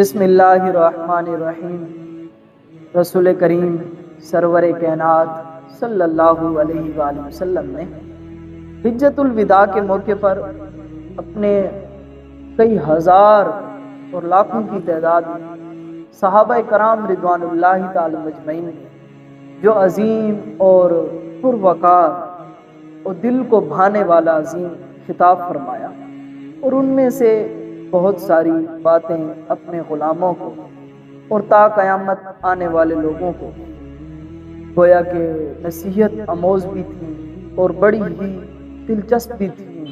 بسم اللہ الرحمن الرحیم۔ رسول کریم، سرور کائنات صلی اللہ علیہ وآلہ وسلم نے حجت الوداع کے موقع پر اپنے کئی ہزار اور لاکھوں کی تعداد صحابہ کرام رضوان اللہ تعالی مجمعین جو عظیم اور پروقار اور دل کو بھانے والا عظیم خطاب فرمایا۔ اور ان میں سے بہت ساری باتیں اپنے غلاموں کو اور تا قیامت آنے والے لوگوں کو۔ گویا کہ نصیحت اموز بھی تھی اور بڑی ہی دلچسپ بھی تھی۔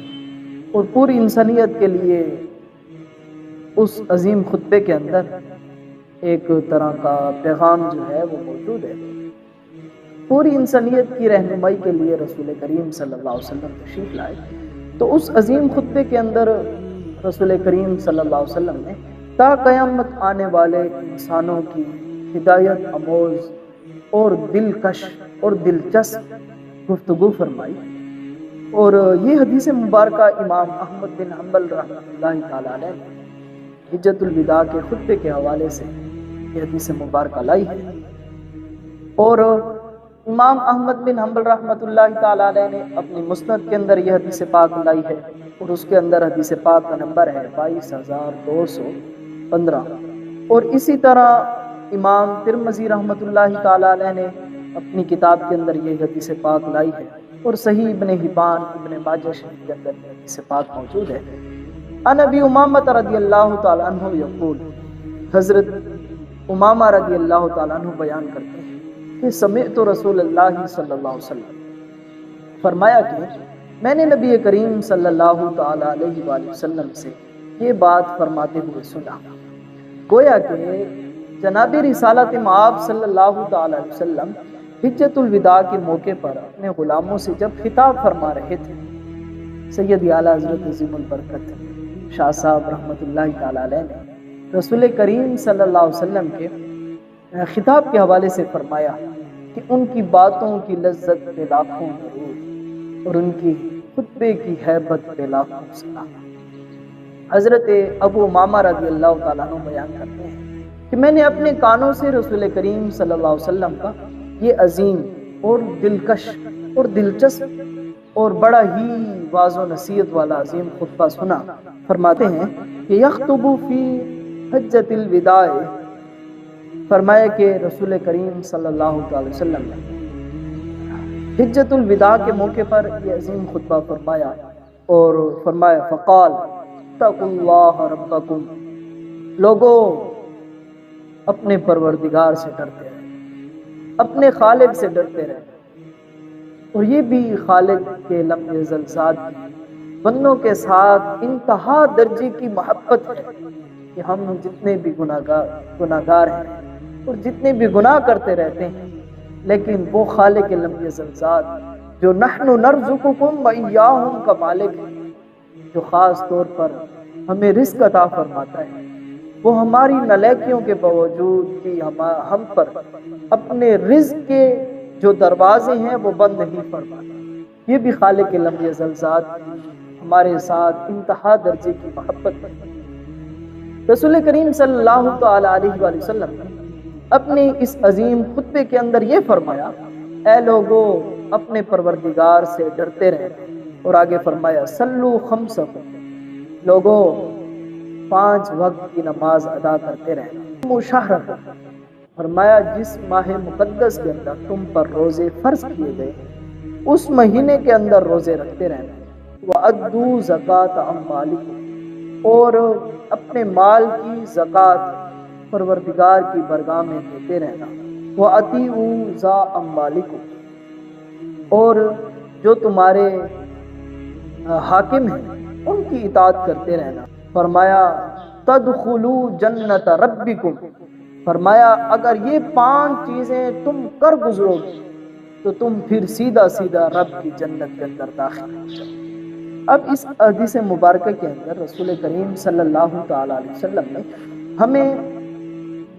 اور پوری انسانیت کے لیے اس عظیم خطبے کے اندر ایک طرح کا پیغام جو ہے وہ موجود ہے۔ پوری انسانیت کی رہنمائی کے لیے رسول کریم صلی اللہ علیہ وسلم تشریف لائے۔ تو اس عظیم خطبے کے اندر رسول کریم صلی اللہ علیہ وسلم نے، تا قیامت آنے والے انسانوں کی ہدایت اموز اور دلکش اور دلچسپ گفتگو فرمائی۔ اور یہ حدیث مبارکہ امام احمد بن حنبل رحمۃ اللہ تعالیٰ علیہ نے حجت الوداع کے خطبے کے حوالے سے یہ حدیث مبارکہ لائی ہے۔ اور امام احمد بن حنبل رحمۃ اللہ تعالیٰ علیہ نے اپنی مسند کے اندر یہ حدیث پاک لائی ہے اور اس کے اندر حدیث پاک کا نمبر ہے بائیس ہزار دو سو پندرہ۔ اور اسی طرح امام ترمزی رحمۃ اللہ تعالیٰ علیہ نے اپنی کتاب کے اندر یہ حدیث پاک لائی ہے اور صحیح ابن حبان، ابن ماجہ شریف کے اندر یہ حدیث پاک موجود ہے۔ ان ابی امامت رضی اللہ تعالیٰ عنہ یقول، حضرت امامہ رضی اللہ تعالیٰ عنہ بیان کرتے ہیں۔ کہ سمعت رسول اللہ صلی اللہ علیہ وسلم۔ فرمایا کہ میں نے نبی کریم صلی اللہ تعالیٰ علیہ وآلہ وسلم سے یہ بات فرماتے ہوئے سنا۔ گویا کہ جناب رسالت معاب صلی اللہ تعالیٰ علیہ وسلم حجت الوداع کے موقع پر اپنے غلاموں سے جب خطاب فرما رہے تھے، سید اعلیٰ حضرت عظیم البرکت شاہ صاحب رحمۃ اللہ تعالیٰ علیہ نے رسول کریم صلی اللہ علیہ وسلم کے خطاب کے حوالے سے فرمایا کہ ان کی باتوں کی لذت پہ لاکھوں ضرور اور ان کی خطبے کی حیبت پہ لاکھوں سنا۔ حضرت ابو ماما رضی اللہ تعالیٰ عنہ بیان کرتے ہیں کہ میں نے اپنے کانوں سے رسول کریم صلی اللہ علیہ وسلم کا یہ عظیم اور دلکش اور دلچسپ اور بڑا ہی واض و نصیحت والا عظیم خطبہ سنا۔ فرماتے ہیں کہ یخطبو فی حجت الوداع فرمایا کہ رسول کریم صلی اللہ علیہ وسلم نے حجت الوداع کے موقع پر یہ عظیم خطبہ فرمایا اور فرمایا، فقال تق اللہ ربکم۔ لوگوں، اپنے پروردگار سے ڈرتے رہے اپنے خالق سے ڈرتے رہے اور یہ بھی خالق کے لمحے زلزاد بندوں کے ساتھ انتہا درجے کی محبت ہے کہ ہم جتنے بھی گناہ گار گناہ گار ہیں اور جتنے بھی گناہ کرتے رہتے ہیں، لیکن وہ خالق لمحے زلزاد جو نحن نرزقکم وإیاہم کا مالک ہے، جو خاص طور پر ہمیں رزق عطا فرماتا ہے۔ وہ ہماری نلیکیوں کے باوجود بھی ہم پر اپنے رزق کے جو دروازے ہیں، وہ بند نہیں فرماتا۔ یہ بھی خالق لمحے زلزاد ہمارے ساتھ انتہا درجے کی محبت ہے۔ رسول کریم صلی اللہ تعالی علیہ وآلہ وسلم نے اپنے اس عظیم خطبے کے اندر یہ فرمایا، اے لوگو، اپنے پروردگار سے ڈرتے رہے۔ اور آگے فرمایا سلو خمسکم۔ لوگو، پانچ وقت کی نماز ادا کرتے رہے۔ مشاہرت فرمایا، جس ماہ مقدس کے اندر تم پر روزے فرض کیے گئے، اس مہینے کے اندر روزے رکھتے رہنا۔ وَأَدُّوا زَكَاةَ أَمْوَالِكُمْ اور اپنے مال کی زکوٰۃ پروردگار کی برگاہ میں دیتے رہنا۔ وَأَطِيعُوا ذَا أَمْوَالِكُمْ اور جو تمہارے حاکم ہیں، ان کی اطاعت کرتے رہنا۔ فرمایا، تدخلوا جنت ربکم فرمایا، اگر یہ پانچ چیزیں تم کر گزرو گے تو تم پھر سیدھا سیدھا رب کی جنت کے اندر داخل اب اس حدیث مبارکہ کے اندر رسول کریم صلی اللہ تعالی علیہ وسلم نے ہمیں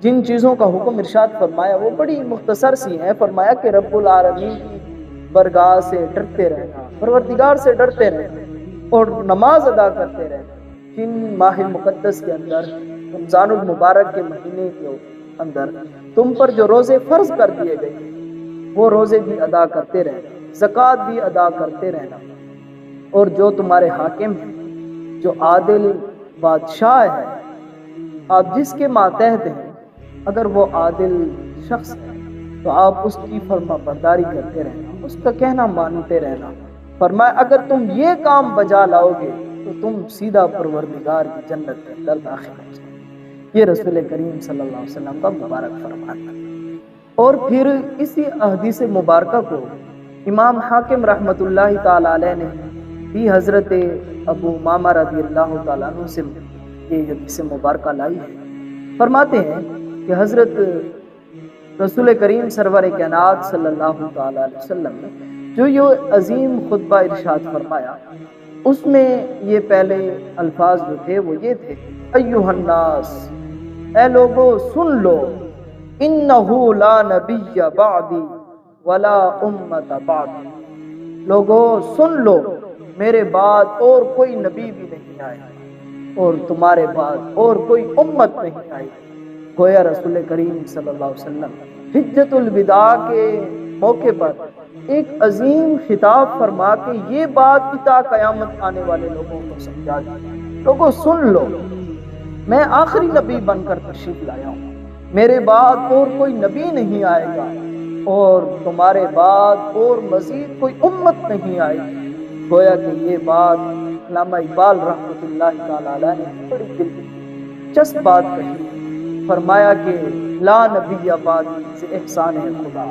جن چیزوں کا حکم ارشاد فرمایا، وہ بڑی مختصر سی ہیں۔ فرمایا کہ رب العالمین کی برگاہ سے ڈرتے رہنا، پروردگار سے ڈرتے رہنا اور نماز ادا کرتے رہنا۔ جن ماہ مقدس کے اندر، رمضان المبارک کے مہینے کے اندر، تم پر جو روزے فرض کر دیے گئے، وہ روزے بھی ادا کرتے رہنا، زکوٰۃ بھی ادا کرتے رہنا۔ اور جو تمہارے حاکم ہیں، جو عادل بادشاہ ہے آپ جس کے ماتحت ہیں اگر وہ عادل شخص ہے، تو آپ اس کی فرما برداری کرتے رہنا، اس کا کہنا مانتے رہنا۔ فرمایا، اگر تم یہ کام بجا لاؤ گے، تو تم سیدھا پروردگار کی جنت کے اندر داخل ہو جائے یہ رسول کریم صلی اللہ علیہ وسلم کا مبارک فرمان تھا۔ اور پھر اسی احدیث مبارکہ کو امام حاکم رحمۃ اللہ تعالی علیہ نے بھی حضرت ابو ماما رضی اللہ تعالیٰ عنہ سے یہ حدیث مبارکہ لائی ہے۔ فرماتے ہیں کہ حضرت رسول کریم سرور کائنات صلی اللہ تعالی علیہ وسلم نے جو یہ عظیم خطبہ ارشاد فرمایا، اس میں یہ پہلے الفاظ جو تھے وہ یہ تھے، ایوہ الناس، اے لوگو سن لو، انہو لا نبی بعدی ولا امت بعدی۔ لوگو سن لو، میرے بعد اور کوئی نبی بھی نہیں آئے، اور تمہارے بعد اور کوئی امت نہیں آئی گویا رسول کریم صلی اللہ علیہ وسلم، حجت الوداع کے موقع پر ایک عظیم خطاب فرما کے یہ بات اتا قیامت آنے والے لوگوں کو سمجھا دی۔ لوگوں، سن لو، میں آخری نبی بن کر تشریف لایا ہوں۔ میرے بعد اور کوئی نبی نہیں آئے گا، اور تمہارے بعد اور مزید کوئی امت نہیں آئے گی۔ گویا کہ یہ بات علامہ اقبال رحمۃ اللہ تعالی نے بڑی دل چس بات کہی۔ فرمایا کہ لا نبی آباد سے احسان ہے خدا۔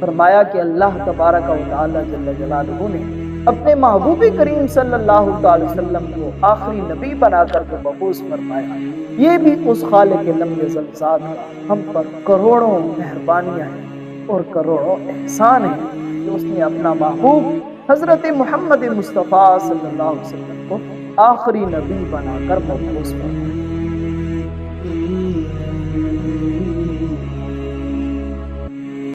فرمایا کہ اللہ تبارک و تعالی جل جلالہ نے اپنے محبوب کریم صلی اللہ تعالی وسلم کو آخری نبی بنا کر کے مبوس فرمایا۔ یہ بھی اس خالق لمبے ذات ہم پر کروڑوں مہربانیاں ہیں اور کروڑوں احسان ہیں کہ اس نے اپنا محبوب حضرت محمد مصطفیٰ صلی اللہ علیہ وسلم کو آخری نبی بنا کر مبوس فرمایا۔